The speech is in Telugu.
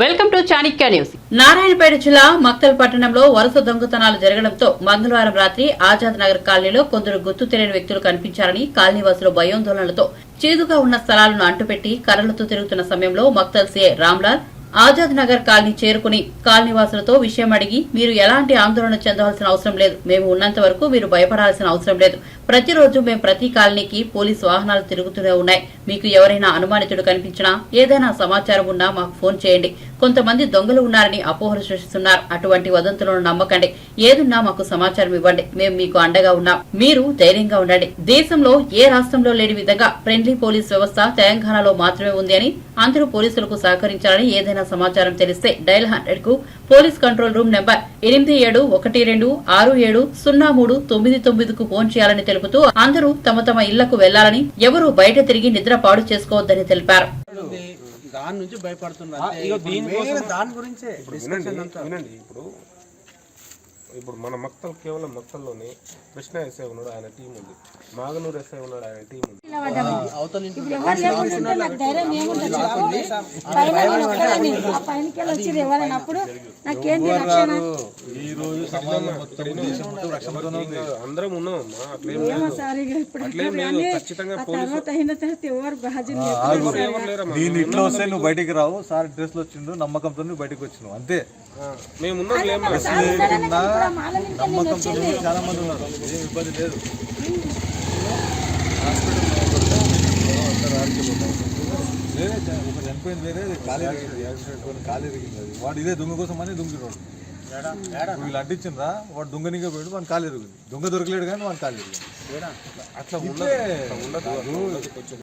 Welcome to Chanakya news. Narayanpet జిల్లా మక్తల్ పట్టణంలో వరుస దొంగతనాలు జరగడంతో మంగళవారం రాత్రి ఆజాద్ నగర్ కాలనీలో కొందరు గుర్తు తెలియని వ్యక్తులు కనిపించారని కాలనీవాసులు భయోందోళనలతో చేదుగా ఉన్న స్థలాలను అంటుపెట్టి కర్రలతో తిరుగుతున్న సమయంలో మక్తల్ సీఏ రామ్లాల్ ఆజాద్ నగర్ కాలనీ చేరుకుని కాలనీవాసులతో విషయం అడిగి మీరు ఎలాంటి ఆందోళన చెందవలసిన అవసరం లేదు. మేము ఉన్నంత వరకు మీరు భయపడాల్సిన అవసరం లేదు. ప్రతిరోజు మేము ప్రతి కాలనీకి పోలీసు వాహనాలు తిరుగుతూనే ఉన్నాయి. మీకు ఎవరైనా అనుమానితుడు కనిపించినా ఏదైనా సమాచారం ఉన్నా మాకు ఫోన్ చేయండి. కొంతమంది దొంగలు ఉన్నారని అపోహలు సృష్టిస్తున్నారు. అటువంటి వదంతులను నమ్మకండి. ఏదున్నా మాకు సమాచారం ఇవ్వండి. మేము మీకు అండగా ఉన్నాం. మీరు ధైర్యంగా ఉండండి. దేశంలో ఏ రాష్ట్రంలో లేని విధంగా ఫ్రెండ్లీ పోలీస్ వ్యవస్థ తెలంగాణలో మాత్రమే ఉంది అని అందరూ పోలీసులకు సహకరించాలని ఏదైనా సమాచారం తెలిస్తే డైల్ హండ్రెడ్కు పోలీస్ కంట్రోల్ రూమ్ నెంబర్ ఎనిమిది ఏడు ఒకటి రెండు ఆరు ఏడు సున్నా మూడు తొమ్మిది తొమ్మిదికు ఫోన్ చేయాలని తెలుపుతూ అందరూ తమ తమ ఇళ్ళకు వెళ్ళాలని ఎవరూ బయట తిరిగి నిద్ర పాడు చేసుకోవద్దని తెలిపారు. దాని నుంచి భయపడుతున్నారు దాని గురించే. వినండి ఇప్పుడు ఇప్పుడు మన మక్తల్ కేవలం మక్తల్లోనే కృష్ణ ఎస్ఐ ఉన్నాడు ఆయన టీం ఉంది. మాగనూరు ఎస్ఐ ఉన్నాడు ఆయన టీం ఉంది. నేను అందరం ఉన్నాం ఇంట్లో వస్తే నువ్వు బయటికి రావు. సార్ డ్రెస్లో వచ్చిండు నమ్మకంతో నువ్వు బయటికి వచ్చినావు. అంతే. ఆ, చాలా మంది ఉన్నారు. ఏం ఇబ్బంది లేదు. హాస్పిటల్ వేరే చ- ఒక చనిపోయింది వేరే ఇది ఖాళీ ఇరిగింది. యాక్సిడెంట్ కొని ఖాళీ ఇరిగింది అది. వాడు ఇదే దొంగ కోసం అని దొంగిరోడు వీళ్ళు అడ్డించిండ్రా వాడు దొంగనిగా పోయాడు వాడు ఖాళీ ఇరిగింది దొంగ దొరకలేడు కానీ వాడు ఖాళీ అట్లా ఉండదు.